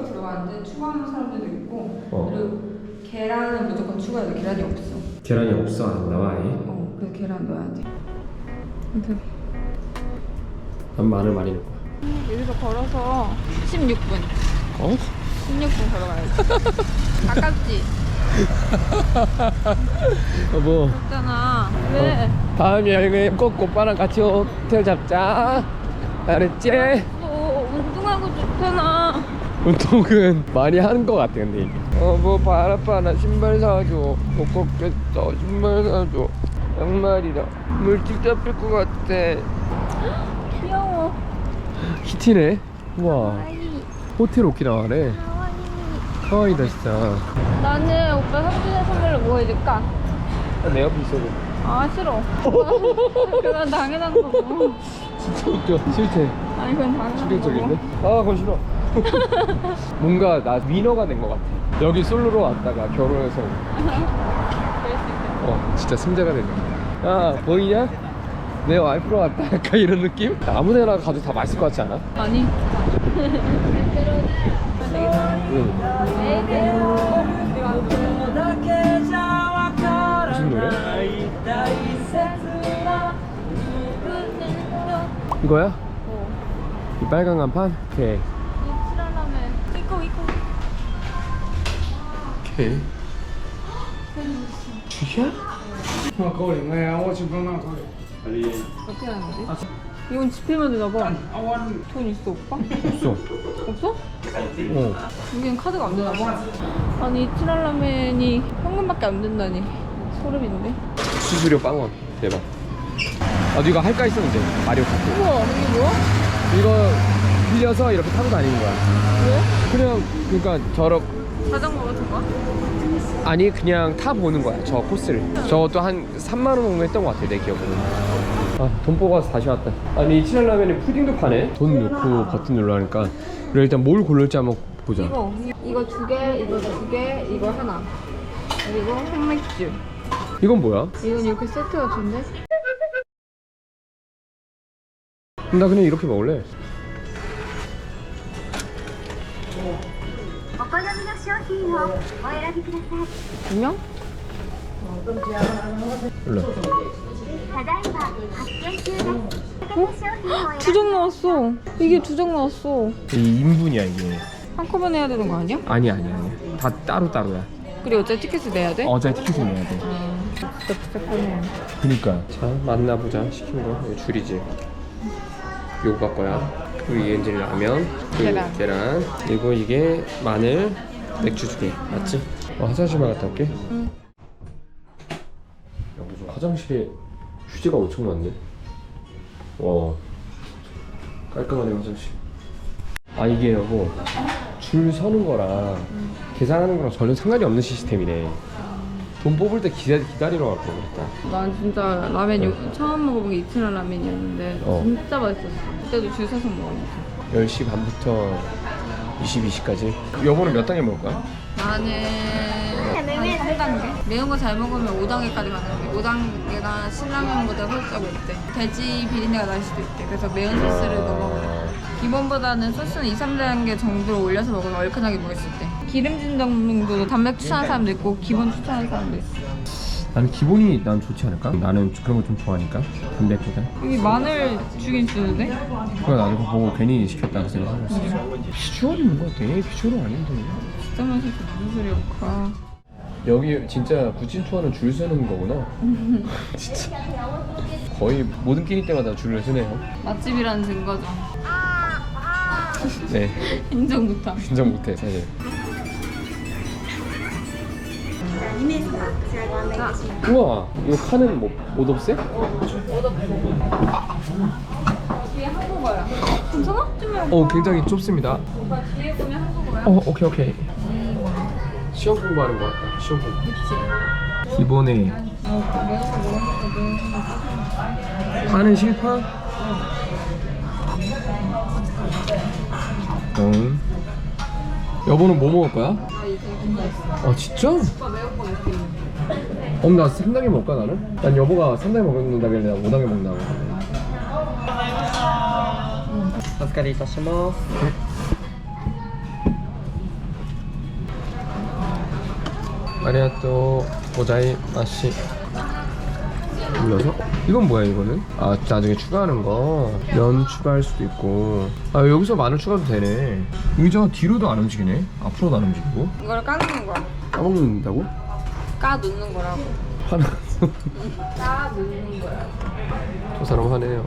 차슈가 들어가는데 추가하는 사람들도 있고 어. 그리고 계란은 무조건 추가해야 돼. 계란이 없어. 계란이 없어 안 나와 아예 어, 그래서 계란 넣어야 돼. 아무튼 난 마늘 많이 거야 여기서 걸어서 16분. 어? 16분 걸어가야지. 가깝지? 여보 없잖아. 왜? 다음 여행에 꼭 오빠랑 같이 호텔 잡자 알았지? 어, 운동하고 좋잖아. 운동은 많이 하는 것 같아 근데 이게. 어뭐 바라빠 나 신발 사줘. 못 걷겠어 신발 사줘. 양말이랑 물집 잡힐 것 같아. 귀여워. 히티네? 우와. 호텔 오키나와래 하와이. 하와이다 진짜. 나는 오빠 삼촌의 선물로 뭐 해줄까? 내 옆에 있어도. 아 싫어. 그건 당연한 거고. 진짜 웃겨. 싫대. 아니 그건 당연한 충격적인데? 거고. 아 그건 싫어 뭔가 나 위너가 된 것 같아 여기 솔로로 왔다가 결혼해서. 어 진짜 승자가 됐네 야 보이냐? 내 와이프로 왔다 약간 이런 느낌? 아무 데나 가도 다 맛있을 것 같지 않아? 아니. 응 무슨 노래? 이거야? 어. 이 빨간 간판? 오케이 오케이 주샤? 我够了，我呀，我去帮忙够了。 어떻게 하는 거지? 이건 지폐만 되나 봐. 啊，我 돈 있어 오빠? 없어 없어? 어 여기는 카드가 안 되나 봐. 아니 칠라라멘이 현금밖에 안 된다니 소름인데. 수수료 빵원 대박 나도 이거 할까 했었는데 마리오 카트 우와 이게 뭐야? 이거 빌려서 이렇게 타고 다니는 거야 왜? 그냥 그러니까 저런 자전거 같은 거? 아니 그냥 타 보는 거야 저 코스를 저것도 한 3만 원 정도 했던 것 같아 내 기억으로는 아 돈 뽑아서 다시 왔다 아니 이 칠라라면에 푸딩도 파네 돈 넣고 버튼 눌러하니까 그래 일단 뭘 고를지 한번 보자 이거 이거 두 개, 이거 두 개, 이거 하나. 그리고 흑맥주. 이건 뭐야? 이건 이렇게 세트 같은데? 나 그냥 이렇게 먹을래 好みの商品をお選びください 두 명? 몰라 ただいま発見中ですお好みの商品を 두 장 나왔어. 이게 두 장 나왔어. 이 인분이야 이게 한꺼번에 해야 되는 거 아니야? 아니 아니 아니 다 따로 따로야 그리고 어차피 티켓을 내야 돼? 어제 티켓을 내야 돼 진짜 복잡하네. 그니까 자 만나보자 시킨 거 이거 줄이지 요거 거야 그리고 이제 라면 그리고 계란. 계란. 그리고 이게 마늘 맥주 두 개. 맞지? 어, 화장실만 갔다 올게. 응. 야 무슨 화장실에 휴지가 엄청 많네. 와. 깔끔하네 화장실. 아 이게 여보 줄 서는 거랑 계산하는 거랑 전혀 상관이 없는 시스템이네 돈 뽑을 때 기다, 기다리러 갈걸 그랬다 난 진짜 라면 요, 처음 먹어본 게 이트라 라면이었는데 어. 진짜 맛있었어. 그때도 줄 서서 먹었어. 10시 반부터 22시까지 여보는 몇 단계 먹을 거야? 나는 한 3단계? 매운 거 잘 먹으면 5단계까지 가는데 5단계가 신라면보다 살짝 맵대 돼지 비린내가 날 수도 있대 그래서 매운 소스를 넣어 먹으래 기본보다는 소스는 2, 3단계 정도로 올려서 먹으면 얼큰하게 먹을 수 있대 기름진 정도도 단백 추천하는 사람도 있고 기본 추천하는 사람도 있어. 나는 기본이 난 좋지 않을까? 나는 그런 거 좀 좋아하니까. 담백보다 여기 마늘 주긴 주는데? 그거 나도 그거 보고 괜히 시켰다고 생각하고 있어. 비주얼이 뭔가 내 비주얼은 아닌데 진짜 맛있어. 무슨 소리야 오빠 여기 진짜 부친 투어는 줄 서는 거구나. 진짜. 거의 모든 끼니 때마다 줄을 서네요. 맛집이라는 증거죠. 네. 인정 못함. 인정 못해 사실 우와 이거 칸은 뭐, 못 없애? 뒤에 한국어야 괜찮아? 좀어 굉장히 좁습니다 오빠 뒤에 보면 한국어야 어 오케이 오케이 시험 공부하는 거 같다 시험 공부 기본에 어 매운 거 먹었거든 파는 실파? 응 여보는 뭐 먹을 거야? 아 진짜? 오빠 엄, 나 3단계 먹을까, 나는? 난 여보가 3단계 먹는다길래 나 5단계 먹는다고. 오스카리 다시모. 아리가또 고자이 마시. 올려서? 이건 뭐야 이거는? 아 나중에 추가하는 거 면 추가할 수도 있고 아 여기서 마늘 추가도 되네 의자가 뒤로도 안 움직이네 앞으로도 안 움직이고 이걸 까먹는 거야 까먹는다고? 까 놓는 거라고. 하나 까 놓는 거야. 저 사람 화내요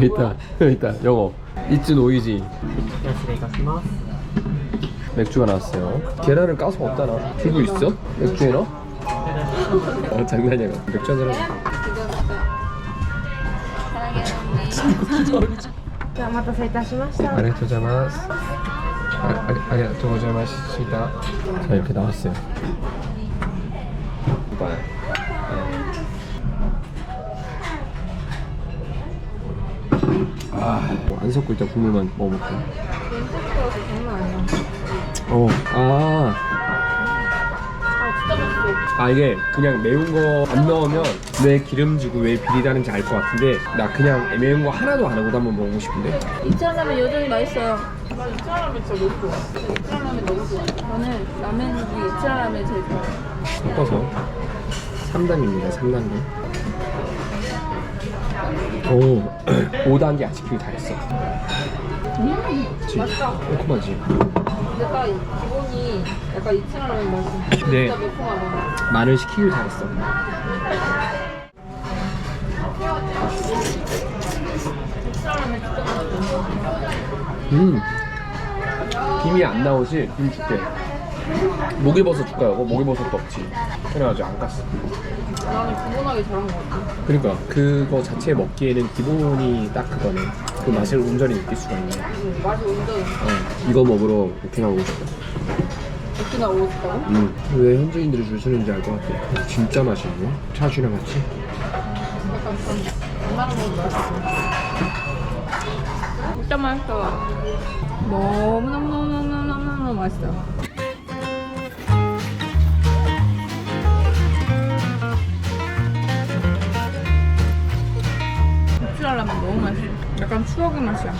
있다 있다 영어 It's noisy 失礼いたします。 맥주가 나왔어요 계란을 까서 없잖아 들고 있어? 맥주에 넣어? 어 장난이야 맥주 한잔 하자 기다렸어요. 사랑해 언니. 아리가토 고자마스 아, 아리, 아리가토 고자마시다 자 이렇게 나왔어요 봐요 아안 섞고 일단 국물만 먹어볼게 렌즈스가 장난 아니야. 어, 아. 아 이게 그냥 매운 거 안 넣으면 왜 기름지고 왜 비리다는지 알 것 같은데 나 그냥 매운 거 하나도 안 하고도 한번 먹고 싶은데 이천 라면 여전히 맛있어요. 라면 진짜 너무 좋아. 이천 라면 너무 좋아. 저는 라면 중에 이천 라면 제일 좋아. 섞어서 3단계입니다 3단계 오 5단계 아치큐 다 했어 그치? 맛있다. 매콤하지? 근데 딱 기본이 약간 이천 라면 맛이. 네. 진짜 매콤하다. 마늘 라면 진짜 맛있어. 음 김이 안 나오지? 김 줄게. 목이버섯 줄까요? 어, 목이버섯도 없지. 그래가지고 안 깠어. 나는 기본하게 잘한 것 같아. 그러니까 그거 자체 먹기에는 기본이 딱 그거네. 그 맛을 온전히 느낄 수가 있네. 응, 맛이 완전 어, 이거 먹으러 오키나와 오고 싶다. 오키나 오고 싶다고? 음, 왜 현지인들이 줄 서는지 알 것 같아. 진짜 맛있네. 차슈랑 같이? 약간 웬만한 건 맛있어. 진짜 맛있어. 너무너무너무너무너무 맛있어요. 고추라면 너무 맛있어. 약간 추억의 맛이야.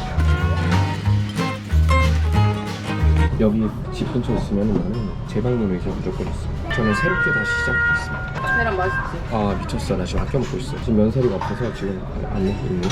여기 집 근처 있으면 나는 이제 무조건 있어 저는 새롭게 다시 시작했습니다 계란 맛있지? 아 미쳤어 나 지금 아껴 먹고 있어 지금 면사리가 없어서 지금 안 먹고 있네 お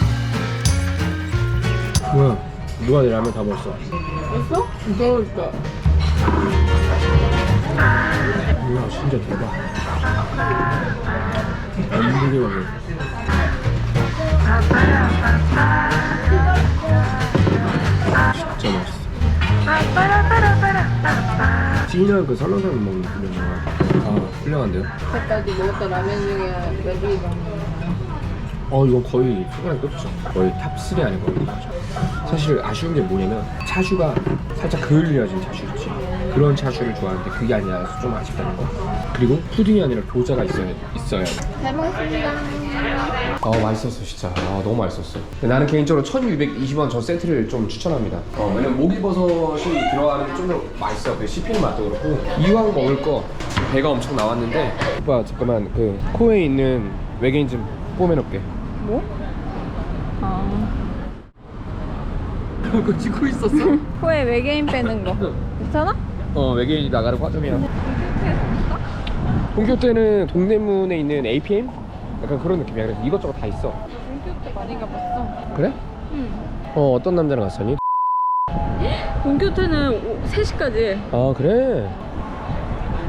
뭐야? 누가 내 라면 다 먹었어? 맛있어? 진짜 맛있다. 뭐야 진짜 대박. 엄청 대박이야 진짜 맛있어. 찐이랑 그 설렁탕 먹는 그냥 아 훌륭한데요? 그때까지 먹었던 라면 중에 메주리가? 어 이건 거의 손가락 끝이죠. 거의 탑3 안에 거의 들어가죠 사실 아쉬운 게 뭐냐면 차슈가 살짝 그을려진 차슈 있지. 그런 차슈를 좋아하는데 그게 아니라서 좀 아쉽다는 거. 그리고 푸딩이 아니라 교자가 있어야, 있어야 돼. 잘 먹었습니다. 아 맛있었어 진짜. 아 너무 맛있었어. 나는 개인적으로 1220원 저 세트를 좀 추천합니다. 어, 왜냐면 목이버섯이 들어가는 게좀더 맛있어. 그 씹히는 맛도 그렇고. 이왕 먹을 거 배가 엄청 나왔는데. 오빠 잠깐만. 그 코에 있는 외계인 좀 뽀매놓게. 뭐? 아. 그거 찍고 있었어? 코에 외계인 빼는 거. 괜찮아? 어 외계인이 나가는 과정이야 본교 때는 동대문에 있는 APM? 약간 그런 느낌이야 그래서 이것저것 다 있어 본교 때 많이 가봤어. 그래? 응. 어 어떤 남자랑 갔었니? 본교 때는 3시까지. 아 그래?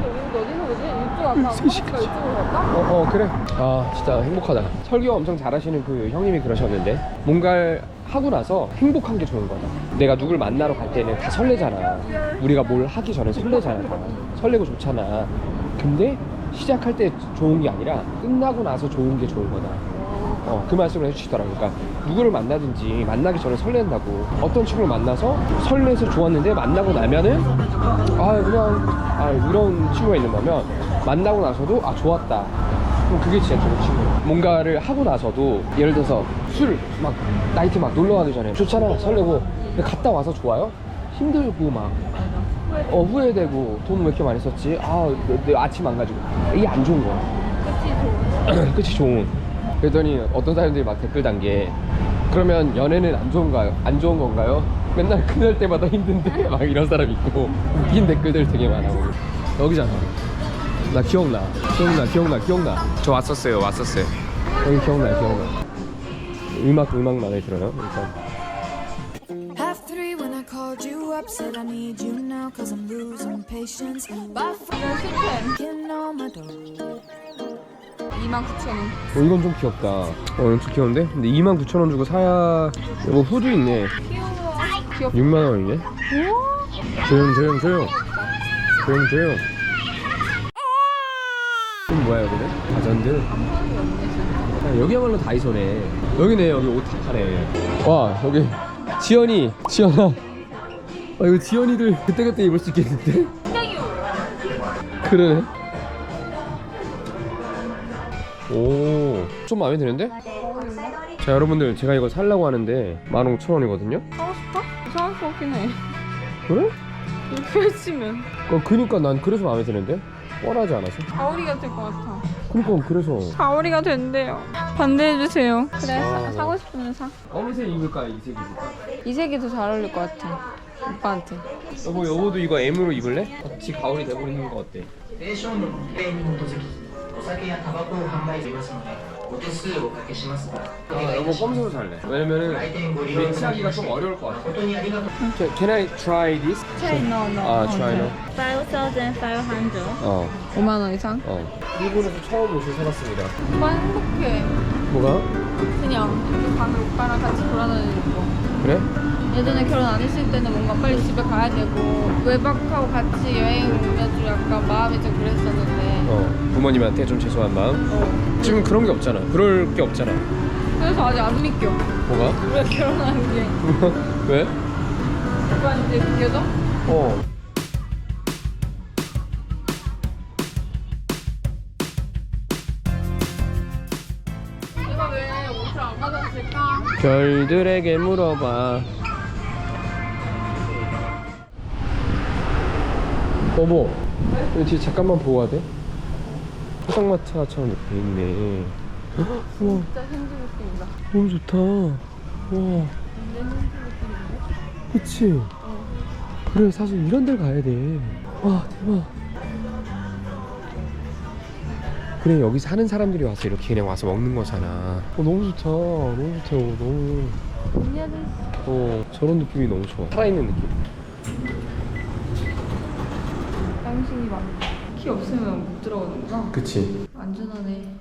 우리 어디서 오지? 이쪽 아까 화장실가 이쪽으로 갈까? 어, 어 그래 아 진짜 행복하다 설교 엄청 잘하시는 그 형님이 그러셨는데 뭔가를 하고 나서 행복한 게 좋은 거다 내가 누굴 만나러 갈 때는 다 설레잖아 우리가 뭘 하기 전에 설레잖아 다. 설레고 좋잖아 근데 시작할 때 좋은 게 아니라 끝나고 나서 좋은 게 좋은 거다. 어, 그 말씀을 해주시더라고요. 그러니까 누구를 만나든지 만나기 전에 설렌다고. 어떤 친구를 만나서 설레서 좋았는데 만나고 나면은 아 그냥 아 이런 친구가 있는 거면 만나고 나서도 아 좋았다. 그럼 그게 진짜 좋은 친구예요. 뭔가를 하고 나서도 예를 들어서 술 막 나이트 막 놀러 가기 전에 좋잖아 설레고 근데 갔다 와서 좋아요? 힘들고 막 어, 후회되고 돈 왜 이렇게 많이 썼지? 아, 내, 내 아침 안 가지고. 이게 안 좋은 거야. 끝이 좋은. 그랬더니 어떤 사람들이 막 댓글 단 게 그러면 연애는 안 좋은가요? 안 좋은 건가요? 맨날 끝날 때마다 힘든데 막 이런 사람 있고 웃긴 댓글들 되게 많아요. 여기잖아. 나 기억나. 기억나, 기억나, 기억나. 저 왔었어요, 왔었어요. 여기 기억나, 기억나. 음악, 음악 마음에 들어요? 일단. Half three when I called you up, said I need you now, cause I'm losing patience. By five, knocking on my door. 29,000원. 어, 이건 좀 귀엽다. 어, 이건 좀 귀여운데? 근데 29,000원 주고 사야. 뭐 후드 있네. 귀여워. 귀엽다. 6만 원이네. 조용 조용 조용. 조용 조용. 이건 뭐야 여기는? 가전들. 야, 여기야말로 다이소네. 여기네 여기 옷 파네. 와 여기 지연이 지연아. 아 이거 지연이들 그때 그때 입을 수 있겠는데? 그러네. 오, 좀 마음에 드는데? 자 여러분들 제가 이거 살라고 하는데 15,000원이거든요. 사고 싶어? 이상할 것 같긴 해. 그래? 이렇게 했으면 어, 그니까 난 그래서 마음에 드는데 뻔하지 않아서 가오리가 될 것 같아. 그니까 그래서 가오리가 된대요. 반대해주세요. 그래, 사, 사고 싶으면 사. 검은색 입을까 이색 입을까? 이 색이 더 잘 어울릴 것 같아. 오빠한테. 여보 여보도 이거 M으로 입을래? 같이 가오리 돼버리는 거 어때? 低消の規定に基づきお酒やタバコを販売していますので ご手数をおかけしますがお 아 願いい 여보 たします 검은색으로 살래 왜냐면은 来店ご利用いただき 매치하기가 まし 좀 て 어려울 것 같아 本当にありがとう 자, Can I try this? No, no. 아 try no? 5,500. 어 5만 원 이상? 어. 일본에서 처음 옷을 사봤습니다 오빠 행복해. 뭐가? 그냥 밤에 오빠랑 같이 돌아다니는 거. 그래? 예전에 결혼 안 했을 때는 뭔가 빨리 집에 가야 되고 외박하고 같이 여행 오면 좀 약간 마음이 좀 그랬었는데 어 부모님한테 좀 죄송한 마음 어. 지금 그런 게 없잖아 그럴 게 없잖아 그래서 아직 안 믿겨 뭐가? 우리가 결혼하는 게 왜? 오빠한테 믿겨져? 어 별들에게 물어봐. 여보, 여기 뒤에 잠깐만 보고 가야 돼? 포장마차처럼 돼 있네. 헉, 우와, 진짜 현지 느낌이다 너무 좋다. 와, 그치? 그래, 사실 이런 데를 가야 돼. 와, 대박. 그래, 여기 사는 사람들이 와서 이렇게 그냥 와서 먹는 거잖아. 어, 너무 좋다. 너무 좋다. 여보, 너무. 어, 저런 느낌이 너무 좋아. 살아있는 느낌. 당신이 막키 없으면 못 들어가는구나 그치. 안전하네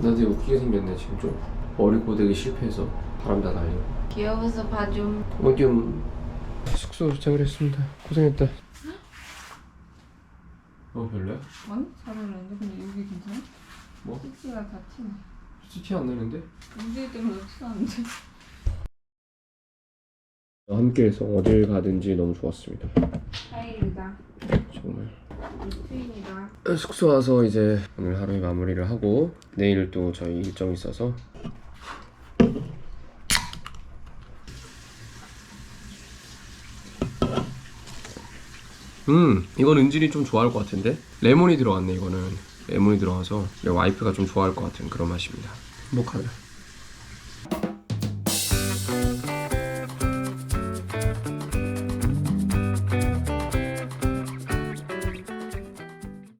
나 되게 웃기게 생겼네, 지금 좀. 머리 고데기 실패해서 바람 다 날리고. 귀여워서 봐줌 뭐 좀. 숙소 도착을 했습니다. 고생했다. 어, 별로야? 아니 잘 어울리는데 근데 여기 괜찮아? 뭐? CC가 다 티나 티안 나는데? 우지 때문에 티나는데 함께해서 어딜 가든지 너무 좋았습니다. 다행이다 정말. 숙소 와서 이제 오늘 하루의 마무리를 하고 내일 또 저희 일정이 있어서 음 이건 은진이 좀 좋아할 것 같은데? 레몬이 들어갔네 이거는. 레몬이 들어가서 내 와이프가 좀 좋아할 것 같은 그런 맛입니다. 행복하다